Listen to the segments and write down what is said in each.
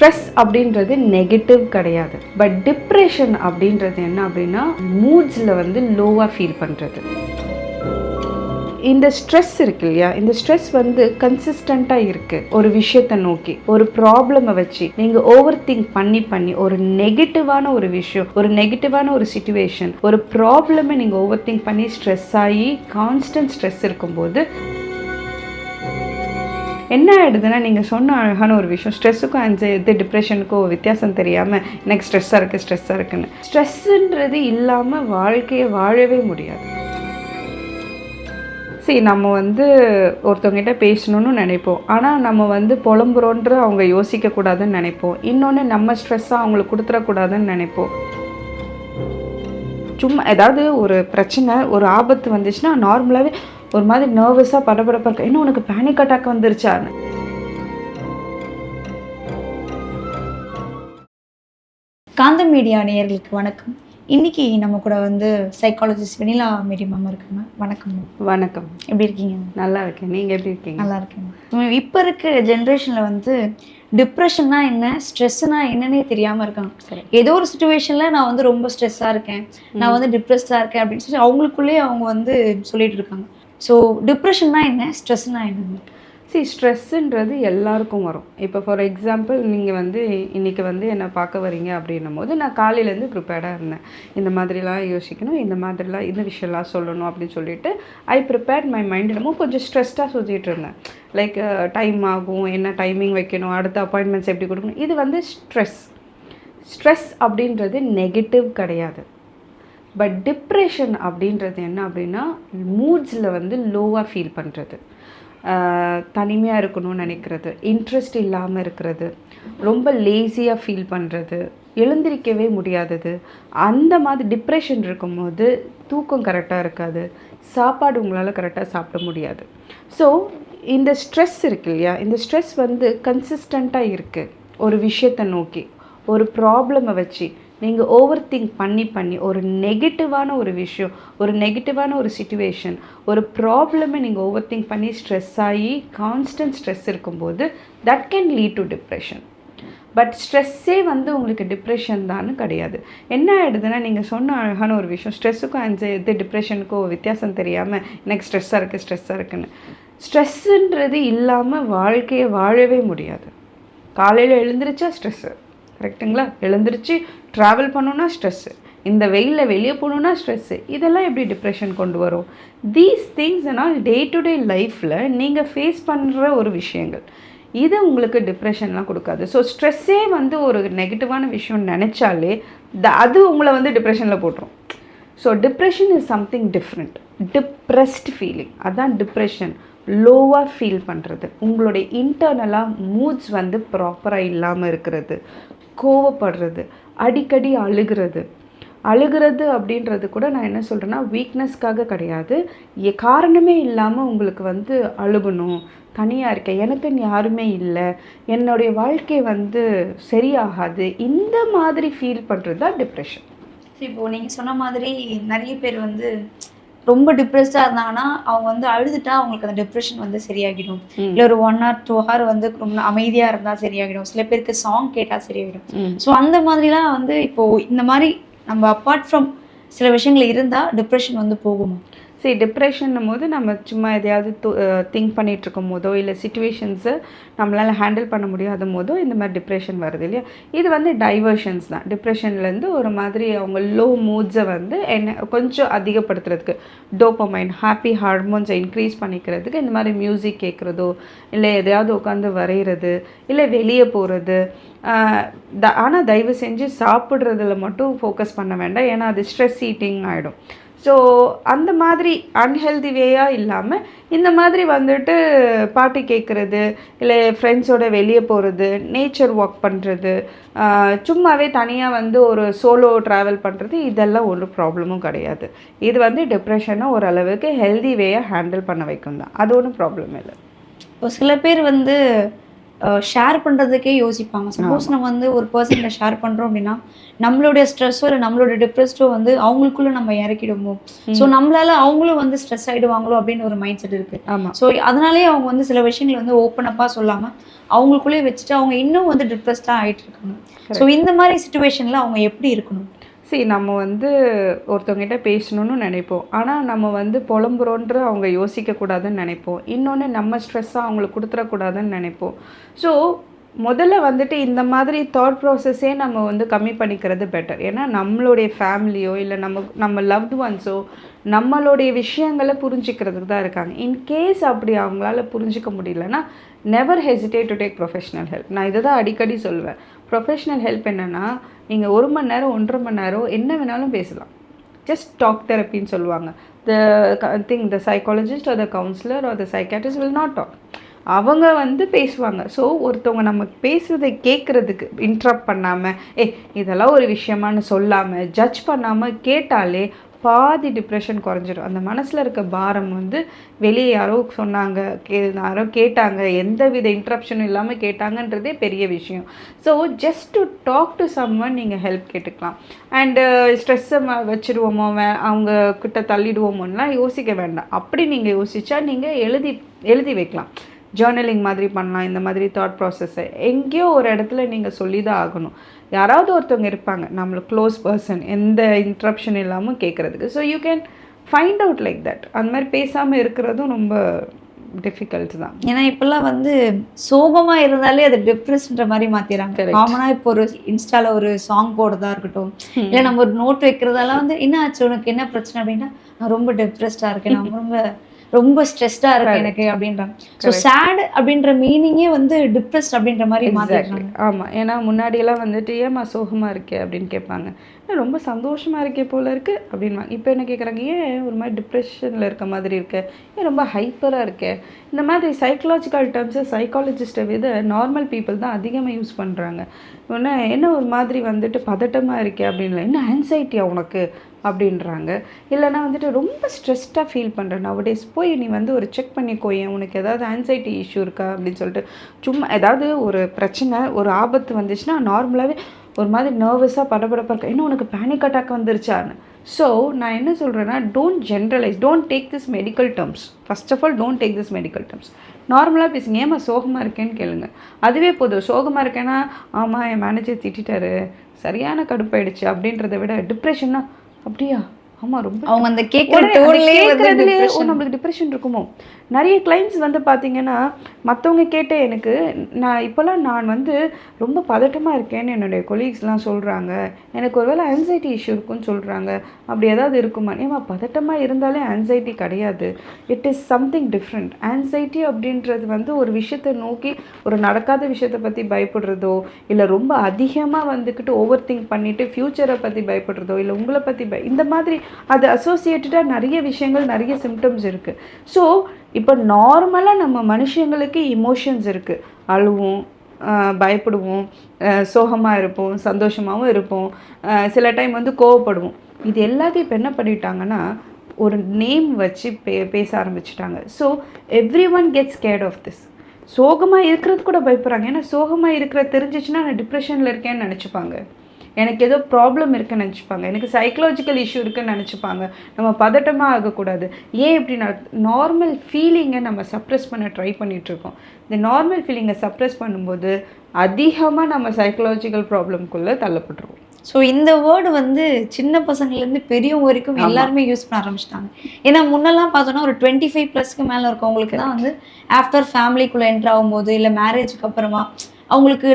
Stress அப்படின்றது negative கிடையாது. But depression அப்படின்றது என்ன அப்படின்னா மூட்ஸில் வந்து லோவாக ஃபீல் பண்ணுறது இந்த ஸ்ட்ரெஸ் இருக்கு இல்லையா? இந்த ஸ்ட்ரெஸ் வந்து கன்சிஸ்டண்ட்டாக இருக்குது ஒரு விஷயத்தை நோக்கி ஒரு ப்ராப்ளமை வச்சு நீங்கள் ஓவர் திங்க் பண்ணி பண்ணி ஒரு நெகட்டிவான ஒரு விஷயம் ஒரு நெகட்டிவான ஒரு சுச்சுவேஷன் ஒரு ப்ராப்ளமை நீங்கள் ஓவர் திங்க் பண்ணி ஸ்ட்ரெஸ் ஆகி கான்ஸ்டன்ட் ஸ்ட்ரெஸ் இருக்கும்போது என்ன ஆகிடுதுன்னா நீங்கள் சொன்ன அழகான ஒரு விஷயம் ஸ்ட்ரெஸ்ஸுக்கும் அஞ்சு டிப்ரெஷனுக்கும் வித்தியாசம் தெரியாமல் எனக்கு ஸ்ட்ரெஸ்ஸாக இருக்குது ஸ்ட்ரெஸ்ஸாக இருக்குன்னு. ஸ்ட்ரெஸ்ஸுன்றது இல்லாமல் வாழ்க்கையை வாழவே முடியாது. சரி நம்ம வந்து ஒருத்தவங்ககிட்ட பேசணும்னு நினைப்போம். ஆனால் நம்ம வந்து புலம்புறோன்ற அவங்க யோசிக்கக்கூடாதுன்னு நினைப்போம். இன்னொன்று நம்ம ஸ்ட்ரெஸ்ஸாக அவங்களுக்கு கொடுத்துடக்கூடாதுன்னு நினைப்போம். சும்மா ஏதாவது ஒரு பிரச்சனை ஒரு ஆபத்து வந்துச்சுன்னா நார்மலாகவே ஒரு மாதிரி நர்வஸாக படபடப்பாக இருக்க. இன்னும் உனக்கு பேனிக் அட்டாக் வந்துருச்சான்னு காந்த மீடியா நேயர்களுக்கு வணக்கம். இன்னைக்கு நம்ம கூட வந்து சைக்காலஜிஸ்ட் வெனிலா மேரி மேம் இருக்காங்க. வணக்கம். வணக்கம். எப்படி இருக்கீங்க? நல்லா இருக்கேன். நீங்கள் எப்படி இருக்கீங்க? நல்லா இருக்கேன் இப்போ இருக்க ஜென்ரேஷனில் வந்து டிப்ரெஷன்னா என்ன ஸ்ட்ரெஸ்னா என்னன்னே தெரியாமல் இருக்காங்க. சரி. ஏதோ ஒரு சுச்சுவேஷனில் நான் வந்து ரொம்ப ஸ்ட்ரெஸ்ஸாக இருக்கேன். நான் வந்து டிப்ரெஸ்டாக இருக்கேன் அப்படின்னு சொல்லி அவங்களுக்குள்ளேயே அவங்க வந்து சொல்லிட்டு இருக்காங்க. ஸோ டிப்ரெஷன்னா என்ன? ஸ்ட்ரெஸ்னா என்ன? சி ஸ்ட்ரெஸ்ஸுன்றது எல்லாருக்கும் வரும். இப்போ ஃபார் எக்ஸாம்பிள் நீங்கள் வந்து இன்றைக்கி வந்து என்னை பார்க்க வரீங்க அப்படின்னும் போது நான் காலையிலேருந்து ப்ரிப்பேர்டாக இருந்தேன். இந்த மாதிரிலாம் யோசிக்கணும் இந்த மாதிரிலாம் இந்த விஷயம்லாம் சொல்லணும் அப்படின்னு சொல்லிட்டு ஐ ப்ரிப்பேர்ட் மை மைண்ட் என்னமோ கொஞ்சம் ஸ்ட்ரெஸ்டாக சுற்றிட்டு இருந்தேன். லைக் டைம் ஆகும் என்ன டைமிங் வைக்கணும் அடுத்த அப்பாயின்மெண்ட்ஸ் எப்படி கொடுக்கணும் இது வந்து ஸ்ட்ரெஸ் ஸ்ட்ரெஸ் அப்படின்றது நெகட்டிவ் கிடையாது. பட் டிப்ரெஷன் அப்படின்றது என்ன அப்படின்னா மூட்ஸில் வந்து லோவாக ஃபீல் பண்ணுறது தனிமையாக இருக்கணும்னு நினைக்கிறது இன்ட்ரெஸ்ட் இல்லாமல் இருக்கிறது ரொம்ப லேசியாக ஃபீல் பண்ணுறது எழுந்திரிக்கவே முடியாதது. அந்த மாதிரி டிப்ரெஷன் இருக்கும்போது தூக்கம் கரெக்டாக இருக்காது. சாப்பாடு உங்களால் கரெக்டாக சாப்பிட முடியாது. ஸோ இந்த ஸ்ட்ரெஸ் இருக்கு இல்லையா? இந்த ஸ்ட்ரெஸ் வந்து கன்சிஸ்டண்ட்டாக இருக்குது ஒரு விஷயத்தை நோக்கி ஒரு ப்ராப்ளமை வச்சு நீங்கள் ஓவர் திங்க் பண்ணி பண்ணி ஒரு நெகட்டிவான ஒரு விஷயம் ஒரு நெகட்டிவான ஒரு சுச்சுவேஷன் ஒரு ப்ராப்ளமை நீங்கள் ஓவர் திங்க் பண்ணி ஸ்ட்ரெஸ் ஆகி கான்ஸ்டன்ட் ஸ்ட்ரெஸ் இருக்கும்போது that can lead to depression but ஸ்ட்ரெஸ்ஸே வந்து உங்களுக்கு டிப்ரெஷன் தான்னு கிடையாது. என்ன ஆகிடுதுன்னா நீங்கள் சொன்ன அழகான ஒரு விஷயம் ஸ்ட்ரெஸ்ஸுக்கும் அஞ்சு இது டிப்ரெஷனுக்கும் வித்தியாசம் தெரியாமல் எனக்கு ஸ்ட்ரெஸ்ஸாக இருக்குது ஸ்ட்ரெஸ்ஸாக இருக்குன்னு. ஸ்ட்ரெஸ்ஸுன்றது இல்லாமல் வாழ்க்கையை வாழவே முடியாது. காலையில் எழுந்திரிச்சா ஸ்ட்ரெஸ்ஸு கரெக்டுங்களா? எழுந்திரிச்சு ட்ராவல் பண்ணணுன்னா ஸ்ட்ரெஸ்ஸு இந்த வெயிலில் வெளியே போகணுன்னா ஸ்ட்ரெஸ்ஸு இதெல்லாம் எப்படி டிப்ரெஷன் கொண்டு வரும்? தீஸ் திங்ஸ் ஆனால் டே டு டே லைஃப்பில் நீங்கள் ஃபேஸ் பண்ணுற ஒரு விஷயங்கள். இது உங்களுக்கு டிப்ரெஷன்லாம் கொடுக்காது. ஸோ ஸ்ட்ரெஸ்ஸே வந்து ஒரு நெகட்டிவான விஷயம் நினச்சாலே த அது உங்களை வந்து டிப்ரெஷனில் போட்டுரும். So depression is something different depressed feeling அதுதான் டிப்ரெஷன் லோவாக ஃபீல் பண்ணுறது உங்களுடைய இன்டர்னலாக மூட்ஸ் வந்து ப்ராப்பராக இல்லாமல் இருக்கிறது. கோவப்படுறது அடிக்கடி அழுகிறது. அழுகிறது அப்படின்றது கூட நான் என்ன சொல்கிறேன்னா வீக்னஸ்க்காக கிடையாது. எ- காரணமே இல்லாமல் உங்களுக்கு வந்து அழுகணும். தனியாக இருக்கேன் எனக்குன்னு யாருமே இல்லை. என்னுடைய வாழ்க்கை வந்து சரியாகாது. இந்த மாதிரி ஃபீல் பண்ணுறது தான் டிப்ரெஷன் இப்போ நீங்கள் சொன்ன மாதிரி நிறைய பேர் வந்து ரொம்ப டிப்ரெஸ்டாக இருந்தாங்கன்னா அவங்க வந்து அழுதுட்டா அவங்களுக்கு அந்த டிப்ரெஷன் வந்து சரியாகிடும். இல்லை ஒரு ஒன் ஆர் டூ ஹவர் வந்து ரொம்ப அமைதியாக இருந்தால் சரியாகிடும். சில பேருக்கு சாங் கேட்டால் சரியாகிடும். ஸோ அந்த மாதிரிலாம் வந்து இப்போ இந்த மாதிரி நம்ம அப்பார்ட் ஃப்ரம் சில விஷயங்கள் இருந்தால் டிப்ரெஷன் வந்து போகுமா? சரி டிப்ரெஷன்னும் போது நம்ம சும்மா எதையாவது திங்க் பண்ணிகிட்டு இருக்கும் போதோ இல்லை சுச்சுவேஷன்ஸை நம்மளால் ஹேண்டில் பண்ண முடியாத போதோ இந்த மாதிரி டிப்ரெஷன் வருது இல்லையா? இது வந்து டைவர்ஷன்ஸ் தான். டிப்ரெஷன்லேருந்து ஒரு மாதிரி அவங்க லோ மூட்ஸை வந்து என்ன கொஞ்சம் அதிகப்படுத்துறதுக்கு டோப்பமைன் ஹாப்பி ஹார்மோன்ஸை இன்க்ரீஸ் பண்ணிக்கிறதுக்கு இந்த மாதிரி மியூசிக் கேட்குறதோ இல்லை எதையாவது உட்காந்து வரைகிறது இல்லை வெளியே போகிறது ஆனால் தயவு செஞ்சு சாப்பிட்றதுல மட்டும் ஃபோக்கஸ் பண்ண வேண்டாம். ஏன்னா அது ஸ்ட்ரெஸ் ஈட்டிங் ஆகிடும் ஸோ அந்த மாதிரி அன்ஹெல்தி வேயாக இல்லாமல் இந்த மாதிரி வந்துட்டு பாட்டு கேட்குறது இல்லை ஃப்ரெண்ட்ஸோட வெளியே போகிறது நேச்சர் வாக் பண்ணுறது சும்மாவே தனியாக வந்து ஒரு சோலோ ட்ராவல் பண்ணுறது இதெல்லாம் ஒரு ப்ராப்ளமும் கிடையாது. இது வந்து டிப்ரெஷனை ஓரளவுக்கு ஹெல்தி வேயாக ஹேண்டில் பண்ண வைக்கும் தான். அது ஒன்றும் ப்ராப்ளம் இல்லை. இப்போ சில பேர் வந்து ஷேர் பண்ணுறதுக்கே யோசிப்பாங்க. சப்போஸ் நம்ம வந்து ஒரு பர்சன்ல ஷேர் பண்ணுறோம் அப்படின்னா நம்மளுடைய ஸ்ட்ரெஸ்ஸோ இல்லை நம்மளோட டிப்ரெஸ்டோ வந்து அவங்களுக்குள்ள நம்ம இறக்கிடுவோம் ஸோ நம்மளால அவங்களும் வந்து ஸ்ட்ரெஸ் ஆயிடுவாங்களோ அப்படின்னு ஒரு மைண்ட் செட் இருக்கு. ஆமா. ஸோ அதனாலேயே அவங்க வந்து சில விஷயங்களை வந்து ஓப்பன் அப்பாக சொல்லாமல் அவங்களுக்குள்ளேயே வச்சுட்டு அவங்க இன்னும் வந்து டிப்ரெஸ்டாக ஆயிட்டு இருக்காங்க ஸோ இந்த மாதிரி சுச்சுவேஷனில் அவங்க எப்படி இருக்கணும்? சரி நம்ம வந்து ஒருத்தவங்ககிட்ட பேசணும்னு நினைப்போம். ஆனால் நம்ம வந்து புலம்புறோன்ற அவங்க யோசிக்கக்கூடாதுன்னு நினைப்போம். இன்னொன்று நம்ம ஸ்ட்ரெஸ்ஸாக அவங்களுக்கு கொடுத்துடக்கூடாதுன்னு நினைப்போம். ஸோ முதல்ல வந்துட்டு இந்த மாதிரி தாட் ப்ராசஸே நம்ம வந்து கம்மி பண்ணிக்கிறது பெட்டர் ஏன்னா நம்மளுடைய ஃபேமிலியோ இல்லை நம்ம நம்ம லவ்டு ஒன்ஸோ நம்மளுடைய விஷயங்களை புரிஞ்சுக்கிறதுக்கு தான் இருக்காங்க. இன்கேஸ் அப்படி அவங்களால புரிஞ்சிக்க முடியலன்னா never hesitate to take professional help நான் இதை தான் அடிக்கடி சொல்வேன். ப்ரொஃபஷனல் ஹெல்ப் என்னென்னா நீங்கள் ஒரு மணி நேரம் ஒன்றரை மணி நேரம் என்ன வேணாலும் பேசலாம். ஜஸ்ட் டாக் தெரப்பின்னு சொல்லுவாங்க. The thing the psychologist or the counsellor or the psychiatrist will not talk அவங்க வந்து பேசுவாங்க. ஸோ ஒருத்தவங்க நம்ம பேசுறதை கேட்குறதுக்கு இன்ட்ரப்ட் பண்ணாமல் ஏ இதெல்லாம் ஒரு விஷயமானு சொல்லாமல் ஜட்ஜ் பண்ணாமல் கேட்டாலே பாதி டிப்ரெஷன் குறைஞ்சிரும். அந்த மனசில் இருக்க பாரம் வந்து வெளியே யாரோ சொன்னாங்க கே யாரோ கேட்டாங்க எந்த வித இன்ட்ரப்ஷனும் இல்லாமல் கேட்டாங்கன்றதே பெரிய விஷயம். So just to talk to someone நீங்கள் ஹெல்ப் கேட்டுக்கலாம். அண்டு ஸ்ட்ரெஸ்ஸை வச்சுருவோமோ வே அவங்க கிட்ட தள்ளிடுவோமோலாம் யோசிக்க வேண்டாம். அப்படி நீங்கள் யோசித்தா நீங்கள் எழுதி எழுதி வைக்கலாம். ஜேர்னலிங் மாதிரி பண்ணலாம் இந்த மாதிரி தாட் ப்ராசஸ்ஸை எங்கேயோ ஒரு இடத்துல நீங்கள் சொல்லி தான் ஆகணும். யாராவது ஒருத்தவங்க இருப்பாங்க நம்மளுக்கு க்ளோஸ் பர்சன் எந்த இன்ட்ரப்ஷன் இல்லாமல் கேட்குறதுக்கு so you can find out like that அந்த மாதிரி பேசாமல் இருக்கிறதும் ரொம்ப டிஃபிகல்ட் தான். ஏன்னா இப்பெல்லாம் வந்து சோகமா இருந்தாலே அது டிப்ரெஸ்ன்ற மாதிரி மாத்திடுறாங்க. Correct. காமனா இப்போ ஒரு இன்ஸ்டால ஒரு சாங் போடுறதா இருக்கட்டும் இல்ல நம்ம ஒரு நோட் வைக்கிறதெல்லாம் வந்து என்ன ஆச்சு? உனக்கு என்ன பிரச்சனை? அப்படின்னா நான் ரொம்ப டிப்ரெஸ்டா இருக்கேன். நான் ரொம்ப ரொம்ப ஸ்ட்ரெஸ்டா இருக்கேன் எனக்கு அப்படின்றாங்க ஸோ சேட் அப்படின்ற மீனிங்கே வந்து டிப்ரெஸ்ட் அப்படின்ற மாதிரி மாத்திடுறாங்க. ஆமாம் ஏன்னா முன்னாடியெல்லாம் வந்துட்டு ஏம்மா சோகமாக இருக்கே? அப்படின்னு கேட்பாங்க. "நான் ரொம்ப சந்தோஷமாக இருக்கே போல இருக்கு அப்படின்வாங்க இப்போ என்ன கேட்குறாங்க ஏன் ஒரு மாதிரி டிப்ரெஷனில் இருக்க மாதிரி இருக்கு? ஏன் ரொம்ப ஹைப்பராக இருக்கே? இந்த மாதிரி சைக்கலாஜிக்கல் டேர்ம்ஸை சைக்காலஜிஸ்ட்டை விட நார்மல் பீப்புள் தான் அதிகமாக யூஸ் பண்ணுறாங்க உடனே என்ன ஒரு மாதிரி வந்துட்டு பதட்டமாக இருக்கே? அப்படின்ல என்ன ஆன்சைட்டியா உனக்கு? அப்படின்றாங்க. இல்லைன்னா வந்துட்டு ரொம்ப ஸ்ட்ரெஸ்டாக ஃபீல் பண்ணுறேன் நவடேஸ் போய் நீ வந்து ஒரு செக் பண்ணிக்கோயேன் உனக்கு ஏதாவது ஆன்சைட்டி இஷ்யூ இருக்கா அப்படின்னு சொல்லிட்டு சும்மா ஏதாவது ஒரு பிரச்சனை ஒரு ஆபத்து வந்துச்சுன்னா நார்மலாகவே ஒரு மாதிரி நர்வஸாக படபடப்பாக இருக்கா இன்னும் உனக்கு பேனிக் அட்டாக் வந்துருச்சான்னு. ஸோ நான் என்ன சொல்கிறேன்னா don't generalise don't take this medical terms first of all don't take this medical terms நார்மலாக பேசுங்க ஏமா சோகமாக இருக்கேன்னு கேளுங்க. அதுவே போதும் சோகமாக இருக்கேன்னா ஆமாம் என் மேனேஜர் திட்டிட்டாரு சரியான கடுப்பாயிடுச்சு அப்படின்றத விட டிப்ரெஷன்னா அப்படியா? ஆமாம் ரொம்ப அவங்க அந்த கேட்குற உடனே அது டோன்லேயே வந்து கேட்கறதுலயே, ஓ, depression. நம்மளுக்கு டிப்ரெஷன் இருக்குமோ? நிறைய கிளைண்ட்ஸ் வந்து பார்த்தீங்கன்னா மற்றவங்க கேட்டே எனக்கு நான் இப்போல்லாம் நான் வந்து ரொம்ப பதட்டமாக இருக்கேன்னு என்னுடைய கொலீக்ஸ்லாம் சொல்கிறாங்க எனக்கு ஒருவேளை ஆன்சைட்டி இஷ்யூ இருக்குன்னு சொல்கிறாங்க அப்படி ஏதாவது இருக்குமா? ஏமா பதட்டமாக இருந்தாலே ஆன்சைட்டி கிடையாது. It is something different anxiety அப்படின்றது வந்து ஒரு விஷயத்தை நோக்கி ஒரு நடக்காத விஷயத்தை பற்றி பயப்படுறதோ இல்லை ரொம்ப அதிகமாக வந்துக்கிட்டு ஓவர் திங்க் பண்ணிவிட்டு ஃப்யூச்சரை பற்றி பயப்படுறதோ இல்லை உங்களை பற்றி பய இந்த மாதிரி அது அசோசியேட்டடாக நிறைய விஷயங்கள் நிறைய சிம்டம்ஸ் இருக்குது ஸோ இப்போ நார்மலாக நம்ம மனுஷங்களுக்கு இமோஷன்ஸ் இருக்குது அழுவோம் பயப்படுவோம் சோகமாக இருப்போம் சந்தோஷமாகவும் இருப்போம் சில டைம் வந்து கோவப்படுவோம். இது எல்லாத்தையும் இப்போ என்ன பண்ணிட்டாங்கன்னா ஒரு நேம் வச்சு பே பேச ஆரம்பிச்சிட்டாங்க. So everyone gets scared of this சோகமாக இருக்கிறது கூட பயப்படுறாங்க. ஏன்னா சோகமாக இருக்கிற தெரிஞ்சிச்சுன்னா நான் டிப்ரெஷனில் இருக்கேன்னு நினச்சிப்பாங்க. எனக்கு ஏதோ ப்ராப்ளம் இருக்குன்னு நினச்சிப்பாங்க. எனக்கு சைக்கலாஜிக்கல் இஷ்யூ இருக்குன்னு நினச்சிப்பாங்க. நம்ம பதட்டமாக ஆகக்கூடாது. ஏன் இப்படி நார்மல் ஃபீலிங்கை நம்ம சப்ரெஸ் பண்ண ட்ரை இருக்கோம் இந்த நார்மல் ஃபீலிங்கை சப்ரெஸ் பண்ணும்போது அதிகமாக நம்ம சைக்கலாஜிக்கல் ப்ராப்ளம்குள்ளே தள்ளப்பட்டுருவோம். ஸோ இந்த வேர்டு வந்து சின்ன பசங்கள்லேருந்து பெரியவங்க வரைக்கும் எல்லாருமே யூஸ் பண்ண ஆரம்பிச்சிட்டாங்க. ஏன்னா முன்னெல்லாம் பார்த்தோன்னா ஒரு டுவெண்ட்டி ஃபைவ் ப்ளஸ்க்கு மேலே இருக்கவங்களுக்கு தான் வந்து ஆஃப்டர் ஃபேமிலிக்குள்ளே என்ட்ரு ஆகும்போது இல்லை மேரேஜுக்கு அப்புறமா அவங்களுக்கு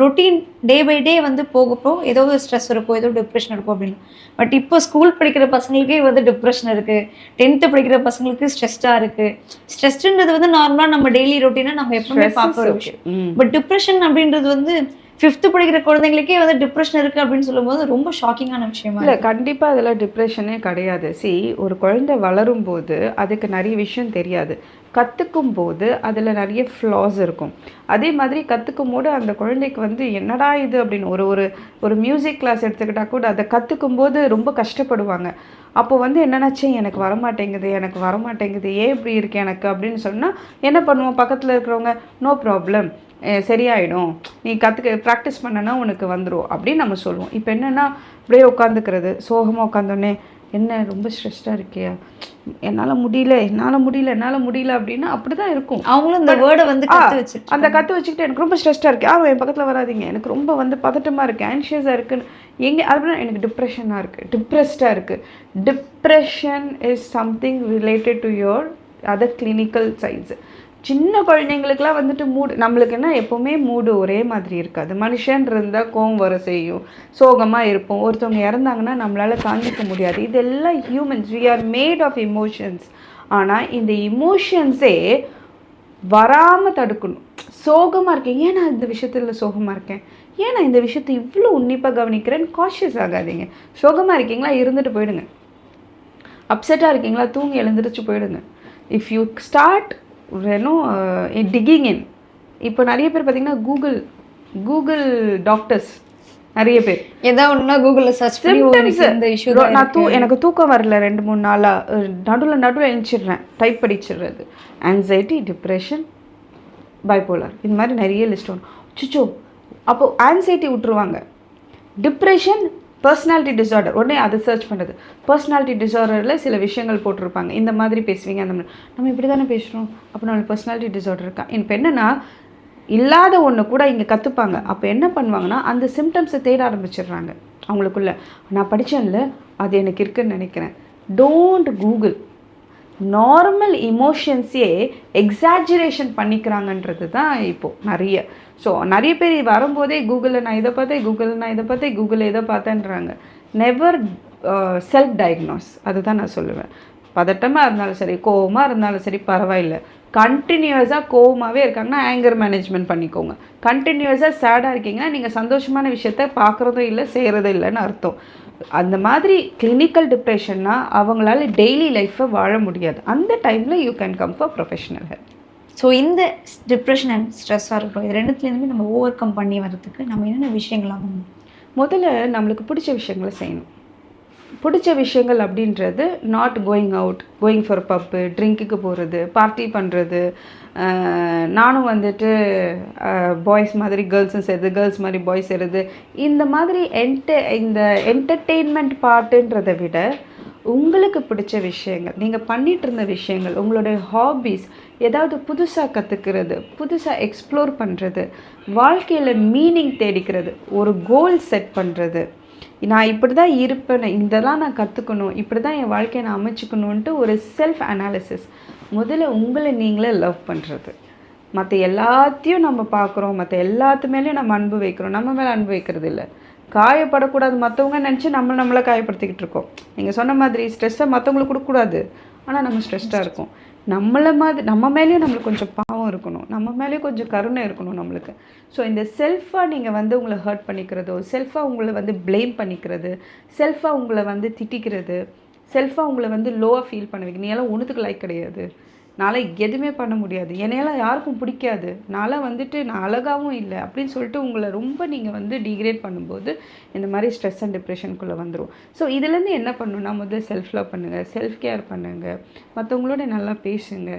ரொட்டீன் டே பை டே வந்து போக போக ஏதோ ஒரு ஸ்ட்ரெஸ் இருக்கும் ஏதோ டிப்ரெஷன் இருக்கும் அப்படின்னு. பட் இப்போ ஸ்கூல் படிக்கிற பசங்களுக்கே வந்து டிப்ரெஷன் இருக்குது டென்த்து படிக்கிற பசங்களுக்கு ஸ்ட்ரெஸ்டாக இருக்குது ஸ்ட்ரெஸ்ன்றது வந்து நார்மலாக நம்ம டெய்லி ரொட்டீனாக நம்ம எப்பவுமே பார்க்குற விஷயம். பட் டிப்ரெஷன் அப்படின்றது வந்து ஃபிஃப்த் படிக்கிற குழந்தைங்களுக்கே வந்து டிப்ரெஷன் இருக்கு அப்படின்னு சொல்லும்போது ரொம்ப ஷாக்கிங்கான விஷயமா இல்லை கண்டிப்பாக அதில் டிப்ரெஷனே கிடையாது. சி ஒரு குழந்தை வளரும் போது அதுக்கு நிறைய விஷயம் தெரியாது. கற்றுக்கும் போது அதில் நிறைய ஃப்ளாஸ் இருக்கும். அதே மாதிரி கற்றுக்கும் போது அந்த குழந்தைக்கு வந்து என்னடா இது அப்படின்னு ஒரு ஒரு ஒரு மியூசிக் கிளாஸ் எடுத்துக்கிட்டா கூட அதை கற்றுக்கும் போது ரொம்ப கஷ்டப்படுவாங்க. அப்போ வந்து என்னன்னாச்சே எனக்கு வரமாட்டேங்குது எனக்கு வரமாட்டேங்குது ஏன் இப்படி இருக்கு எனக்கு? அப்படின்னு சொன்னால் என்ன பண்ணுவோம்? பக்கத்தில் இருக்கிறவங்க நோ ப்ராப்ளம் சரியாயிடும். நீ கற்றுக்க ப்ராக்டிஸ் பண்ணனா உனக்கு வந்துடும் அப்படின்னு நம்ம சொல்லுவோம். இப்போ என்னென்னா அப்படியே உட்காந்துக்கிறது சோகமாக உட்காந்தோடனே என்ன ரொம்ப ஸ்ட்ரெஸ்டாக இருக்கியா? என்னால் முடியல என்னால் முடியல என்னால் முடியல அப்படின்னா அப்படி தான் இருக்கும். அவங்களும் இந்த வேர்டை வந்து வச்சு அந்த கற்று வச்சுக்கிட்டு எனக்கு ரொம்ப ஸ்ட்ரெஸ்டாக இருக்கு. ஆ என் பக்கத்தில் வராதீங்க. எனக்கு ரொம்ப வந்து பதட்டமாக இருக்குது ஆன்ஷியஸாக இருக்குன்னு. எங்கே அப்படின்னா எனக்கு டிப்ரெஷனாக இருக்குது டிப்ரெஸ்டாக இருக்குது depression is something related to your other clinical signs சின்ன குழந்தைங்களுக்குலாம் வந்துட்டு மூடு நம்மளுக்கு என்ன எப்போவுமே மூடு ஒரே மாதிரி இருக்காது. மனுஷன் இருந்தால் கோவம் வர செய்யும். சோகமாக இருப்போம். ஒருத்தவங்க இறந்தாங்கன்னா நம்மளால் தாங்கிக்க முடியாது. இதெல்லாம் humans we are made of emotions ஆனால் இந்த இமோஷன்ஸே வராமல் தடுக்கணும். சோகமாக இருக்கேன். ஏன் நான் இந்த விஷயத்தில் சோகமாக இருக்கேன்? ஏன் நான் இந்த விஷயத்தை இவ்வளோ உன்னிப்பாக கவனிக்கிறேன்னு காஷியஸ் ஆகாதீங்க. சோகமாக இருக்கீங்களா? இருந்துட்டு போயிடுங்க. அப்செட்டாக இருக்கீங்களா? தூங்கி எழுந்திரிச்சு போயிடுங்க. இஃப் யூ ஸ்டார்ட் வேணும் டிகிங் இன் இப்போ நிறைய பேர் பார்த்தீங்கன்னா கூகுள் கூகுள் டாக்டர்ஸ் நிறைய பேர். ஏதாவது ஒண்ணுனா கூகுள்ல சர்ச் பண்ணி நான் தூ எனக்கு தூக்கம் வரல ரெண்டு மூணு நாளாக நடுவில் நடுவில் எழுந்திரிச்சிடுறேன். டைப் படிச்சிடுறது ஆன்சைட்டி டிப்ரெஷன் பைப்போலார் இந்த மாதிரி நிறைய லிஸ்ட் வரும் சுச்சோ அப்போது ஆன்சைட்டி விட்டுருவாங்க. டிப்ரெஷன் பர்சனாலிட்டி டிசார்டர் உடனே அதை சர்ச் பண்ணுறது பர்சனாலிட்டி டிசார்டரில் சில விஷயங்கள் போட்டிருப்பாங்க. இந்த மாதிரி பேசுவீங்க அந்த மாதிரி. நம்ம இப்படி தானே பேசுகிறோம் அப்போ நம்மளுக்கு பர்சனாலிட்டி டிசார்டர் இருக்கா? இப்போ என்னென்னா இல்லாத ஒன்று கூட இங்கே கற்றுப்பாங்க அப்போ என்ன பண்ணுவாங்கன்னா அந்த சிம்டம்ஸை தேட ஆரம்பிச்சிடுறாங்க. அவங்களுக்குள்ள நான் படித்தேன்ல அது எனக்கு இருக்குன்னு நினைக்கிறேன். டோன்ட் கூகுள் நார்மல் இமோஷன்ஸே எக்ஸாஜுரேஷன் பண்ணிக்கிறாங்கன்றது தான் இப்போது நிறைய. ஸோ நிறைய பேர் வரும்போதே கூகுளில் நான் இதை பார்த்தேன் கூகுளில் நான் இதை பார்த்தேன் கூகுளில் இதை பார்த்தேன்றாங்க. நெவர் செல்ஃப் டயக்னோஸ் அதுதான் நான் சொல்லுவேன். பதட்டமாக இருந்தாலும் சரி கோவமாக இருந்தாலும் சரி பரவாயில்லை. கண்டினியூஸாக கோவமாகவே இருக்காங்கன்னா ஆங்கர் மேனேஜ்மெண்ட் பண்ணிக்கோங்க. கண்டினியூஸாக சேடாக இருக்கீங்கன்னா நீங்கள் சந்தோஷமான விஷயத்த பார்க்குறதும் இல்லை செய்கிறதும் இல்லைன்னு அர்த்தம். அந்த மாதிரி கிளினிக்கல் டிப்ரெஷன்னா அவங்களால டெய்லி லைஃப்பை வாழ முடியாது. அந்த டைமில் you can come for professional help so இந்த டிப்ரெஷன் அண்ட் ஸ்ட்ரெஸ்ஸாக இருக்கட்டும் இது ரெண்டுத்துலேருந்துமே நம்ம ஓவர் கம் பண்ணி வர்றதுக்கு நம்ம என்னென்ன விஷயங்கள் ஆகணும் முதல்ல நம்மளுக்கு பிடிச்ச விஷயங்களை செய்யணும். பிடிச்ச விஷயங்கள் அப்படின்றது not going out going for pub ட்ரிங்க்குக்கு போகிறது பார்ட்டி பண்ணுறது நானும் வந்துட்டு பாய்ஸ் மாதிரி கேர்ள்ஸும் சேருது கேர்ள்ஸ் மாதிரி பாய்ஸ் செய்கிறது இந்த மாதிரி என்ட இந்த என்டர்டெயின்மெண்ட் பார்ட்டுன்றதை விட உங்களுக்கு பிடிச்ச விஷயங்கள் நீங்கள் பண்ணிகிட்டு இருந்த விஷயங்கள் உங்களுடைய ஹாபீஸ் ஏதாவது புதுசாக கற்றுக்கிறது புதுசாக எக்ஸ்ப்ளோர் பண்ணுறது வாழ்க்கையில் மீனிங் தேடிக்கிறது ஒரு கோல் செட் பண்ணுறது நான் இப்படி தான் இருப்பேன் இதெல்லாம் நான் கற்றுக்கணும் இப்படி தான் என் வாழ்க்கையை நான் அமைச்சுக்கணுன்ட்டு ஒரு செல்ஃப் அனாலிசிஸ் முதல்ல உங்களை நீங்களே லவ் பண்ணுறது மற்ற எல்லாத்தையும் நம்ம பார்க்குறோம் மற்ற எல்லாத்து மேலேயும் நம்ம அன்பு வைக்கிறோம் நம்ம மேலே அன்பு வைக்கிறது இல்லை. காயப்படக்கூடாது மற்றவங்க நினச்சி நம்ம நம்மளை காயப்படுத்திக்கிட்டு இருக்கோம். நீங்கள் சொன்ன மாதிரி ஸ்ட்ரெஸ்ஸை மற்றவங்களுக்கு கொடுக்கக்கூடாது. ஆனால் நம்ம ஸ்ட்ரெஸ்டாக இருக்கும். நம்மளை மாதிரி நம்ம மேலேயும் நம்மளுக்கு கொஞ்சம் இருக்கணும். நம்ம மேலேயும் கொஞ்சம் கருணை இருக்கணும் நம்மளுக்கு. ஸோ இந்த செல்ஃபாக நீங்கள் வந்து உங்களை ஹர்ட் பண்ணிக்கிறதோ செல்ஃபாக உங்களை வந்து ப்ளேம் பண்ணிக்கிறது செல்ஃபாக உங்களை வந்து திட்டிக்கிறது செல்ஃபாக உங்களை வந்து லோவாக ஃபீல் பண்ண வைக்க நீ எல்லாம் ஒன்றுத்துக்கு லைக் கிடையாது. நாளை எதுவுமே பண்ண முடியாது. என்னையெல்லாம் யாருக்கும் பிடிக்காது. நான்லாம் வந்துட்டு நான் அழகாகவும் இல்லை அப்படின்னு சொல்லிட்டு உங்களை ரொம்ப நீங்கள் வந்து டிகிரேட் பண்ணும்போது இந்த மாதிரி ஸ்ட்ரெஸ் அண்ட் டிப்ரெஷனுக்குள்ளே வந்துடும் ஸோ இதுலேருந்து என்ன பண்ணணும்னா முதல்ல செல்ஃப் லவ் பண்ணுங்கள் செல்ஃப் கேர் பண்ணுங்கள் மற்றவங்களோட நல்லா பேசுங்க.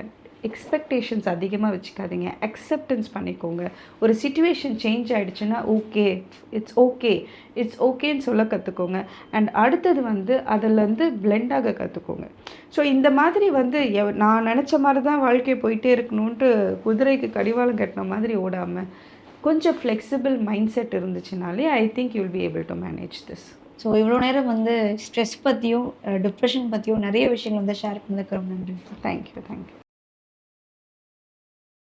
எக்ஸ்பெக்டேஷன்ஸ் அதிகமாக வச்சுக்காதீங்க. அக்செப்டன்ஸ் பண்ணிக்கோங்க. ஒரு சுச்சுவேஷன் சேஞ்ச் ஆகிடுச்சுன்னா ஓகே இட்ஸ் ஓகே இட்ஸ் ஓகேன்னு சொல்ல கற்றுக்கோங்க அண்ட் அடுத்தது வந்து அதிலேருந்து blend ஆக கற்றுக்கோங்க ஸோ இந்த மாதிரி வந்து எவ்- நான் நினச்ச மாதிரி தான் வாழ்க்கை போயிட்டே இருக்கணுன்ட்டு குதிரைக்கு கடிவாளம் கட்டின மாதிரி ஓடாமல் கொஞ்சம் flexible mind set இருந்துச்சுனாலே I think you will be able to manage this so இவ்வளோ நேரம் வந்து ஸ்ட்ரெஸ் பற்றியும் டிப்ரெஷன் பற்றியும் நிறைய விஷயங்கள் வந்து ஷேர் பண்ணிருக்கிறோம். நன்றி. Thank you thank you